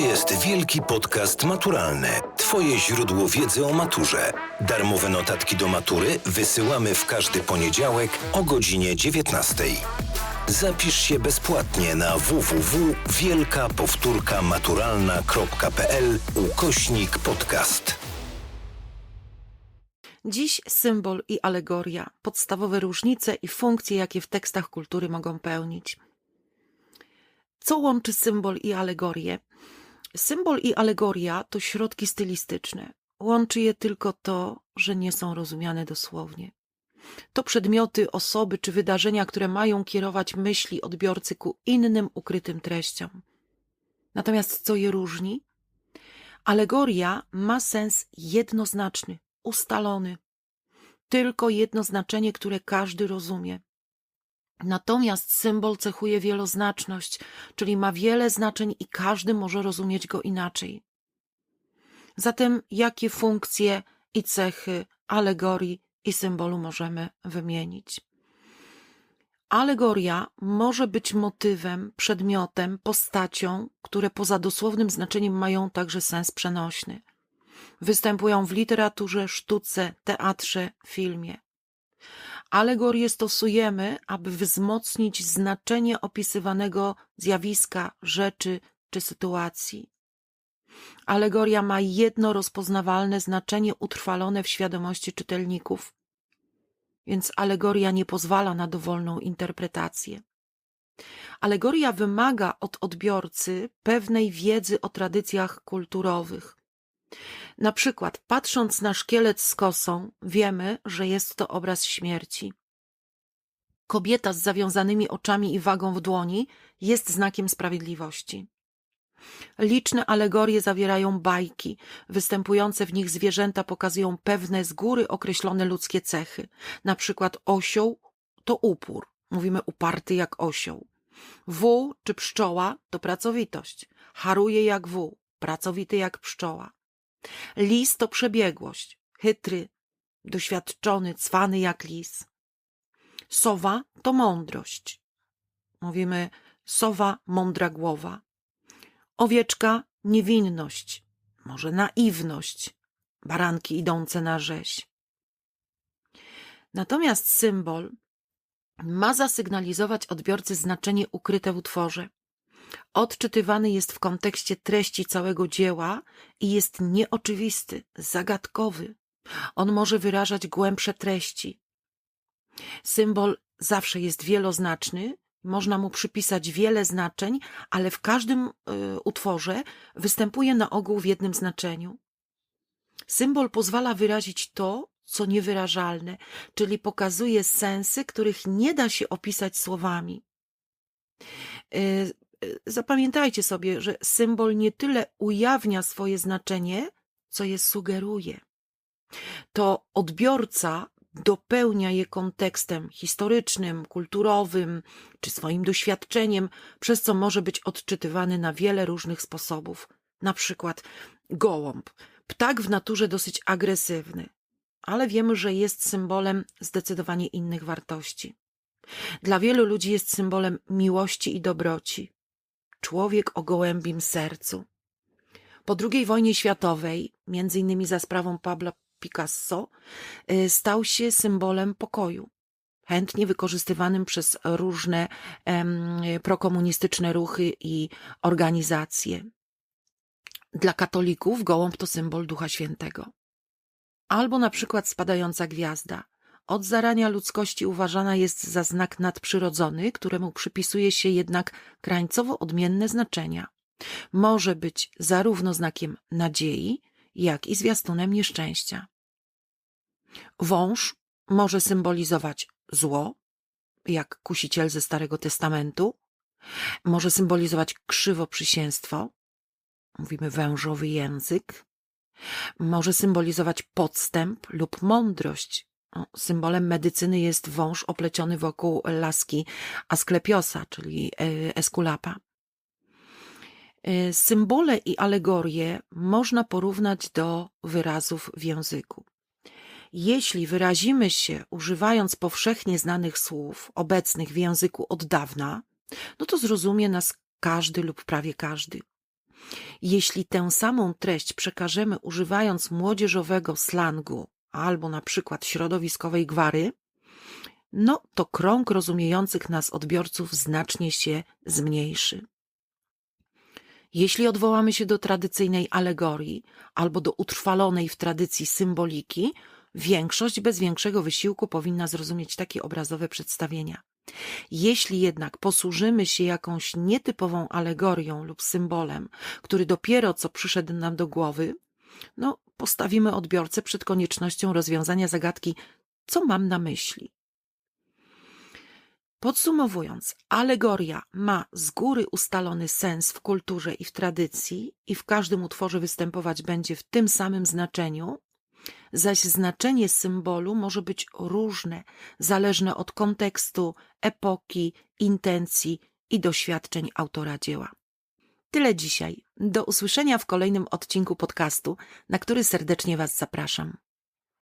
jest Wielki Podcast Maturalny. Twoje źródło wiedzy o maturze. Darmowe notatki do matury wysyłamy w każdy poniedziałek o godzinie 19. Zapisz się bezpłatnie na www.wielkapowtórkamaturalna.pl ukośnik podcast. Dziś symbol i alegoria, podstawowe różnice i funkcje, jakie w tekstach kultury mogą pełnić. Co łączy symbol i alegorię? Symbol i alegoria to środki stylistyczne. Łączy je tylko to, że nie są rozumiane dosłownie. To przedmioty, osoby czy wydarzenia, które mają kierować myśli odbiorcy ku innym ukrytym treściom. Natomiast co je różni? Alegoria ma sens jednoznaczny, ustalony. Tylko jedno znaczenie, które każdy rozumie. Natomiast symbol cechuje wieloznaczność, czyli ma wiele znaczeń i każdy może rozumieć go inaczej. Zatem jakie funkcje i cechy alegorii i symbolu możemy wymienić? Alegoria może być motywem, przedmiotem, postacią, które poza dosłownym znaczeniem mają także sens przenośny. Występują w literaturze, sztuce, teatrze, filmie. Alegorię stosujemy, aby wzmocnić znaczenie opisywanego zjawiska, rzeczy czy sytuacji. Alegoria ma jedno rozpoznawalne znaczenie utrwalone w świadomości czytelników, więc alegoria nie pozwala na dowolną interpretację. Alegoria wymaga od odbiorcy pewnej wiedzy o tradycjach kulturowych. Na przykład, patrząc na szkielet z kosą, wiemy, że jest to obraz śmierci. Kobieta z zawiązanymi oczami i wagą w dłoni jest znakiem sprawiedliwości. Liczne alegorie zawierają bajki, występujące w nich zwierzęta pokazują pewne z góry określone ludzkie cechy. Na przykład osioł to upór, mówimy uparty jak osioł. Wół czy pszczoła to pracowitość, haruje jak wół, pracowity jak pszczoła. Lis to przebiegłość, chytry, doświadczony, cwany jak lis. Sowa to mądrość. Mówimy sowa, mądra głowa. Owieczka niewinność, może naiwność, baranki idące na rzeź. Natomiast symbol ma zasygnalizować odbiorcy znaczenie ukryte w utworze. Odczytywany jest w kontekście treści całego dzieła i jest nieoczywisty, zagadkowy. On może wyrażać głębsze treści. Symbol zawsze jest wieloznaczny, można mu przypisać wiele znaczeń, ale w każdym y, utworze występuje na ogół w jednym znaczeniu. Symbol pozwala wyrazić to, co niewyrażalne, czyli pokazuje sensy, których nie da się opisać słowami. Y, zapamiętajcie sobie, że symbol nie tyle ujawnia swoje znaczenie, co je sugeruje. To odbiorca dopełnia je kontekstem historycznym, kulturowym czy swoim doświadczeniem, przez co może być odczytywany na wiele różnych sposobów. Na przykład gołąb, ptak w naturze dosyć agresywny, ale wiemy, że jest symbolem zdecydowanie innych wartości. Dla wielu ludzi jest symbolem miłości i dobroci. Człowiek o gołębim sercu. Po II wojnie światowej, między innymi za sprawą Pabla Picasso, y, stał się symbolem pokoju, chętnie wykorzystywanym przez różne em, prokomunistyczne ruchy i organizacje. Dla katolików gołąb to symbol Ducha Świętego. Albo na przykład spadająca gwiazda. Od zarania ludzkości uważana jest za znak nadprzyrodzony, któremu przypisuje się jednak krańcowo odmienne znaczenia. Może być zarówno znakiem nadziei, jak i zwiastunem nieszczęścia. Wąż może symbolizować zło, jak kusiciel ze Starego Testamentu, może symbolizować krzywoprzysięstwo, mówimy wężowy język, może symbolizować podstęp lub mądrość. Symbolem medycyny jest wąż opleciony wokół laski Asklepiosa, czyli e, Eskulapa. E, symbole i alegorie można porównać do wyrazów w języku. Jeśli wyrazimy się używając powszechnie znanych słów, obecnych w języku od dawna, no to zrozumie nas każdy lub prawie każdy. Jeśli tę samą treść przekażemy używając młodzieżowego slangu albo na przykład środowiskowej gwary, no to krąg rozumiejących nas odbiorców znacznie się zmniejszy. Jeśli odwołamy się do tradycyjnej alegorii albo do utrwalonej w tradycji symboliki, większość bez większego wysiłku powinna zrozumieć takie obrazowe przedstawienia. Jeśli jednak posłużymy się jakąś nietypową alegorią lub symbolem, który dopiero co przyszedł nam do głowy, no, postawimy odbiorcę przed koniecznością rozwiązania zagadki, co mam na myśli. Podsumowując, alegoria ma z góry ustalony sens w kulturze i w tradycji, i w każdym utworze występować będzie w tym samym znaczeniu, zaś znaczenie symbolu może być różne, zależne od kontekstu, epoki, intencji i doświadczeń autora dzieła. Tyle dzisiaj. Do usłyszenia w kolejnym odcinku podcastu, na który serdecznie Was zapraszam.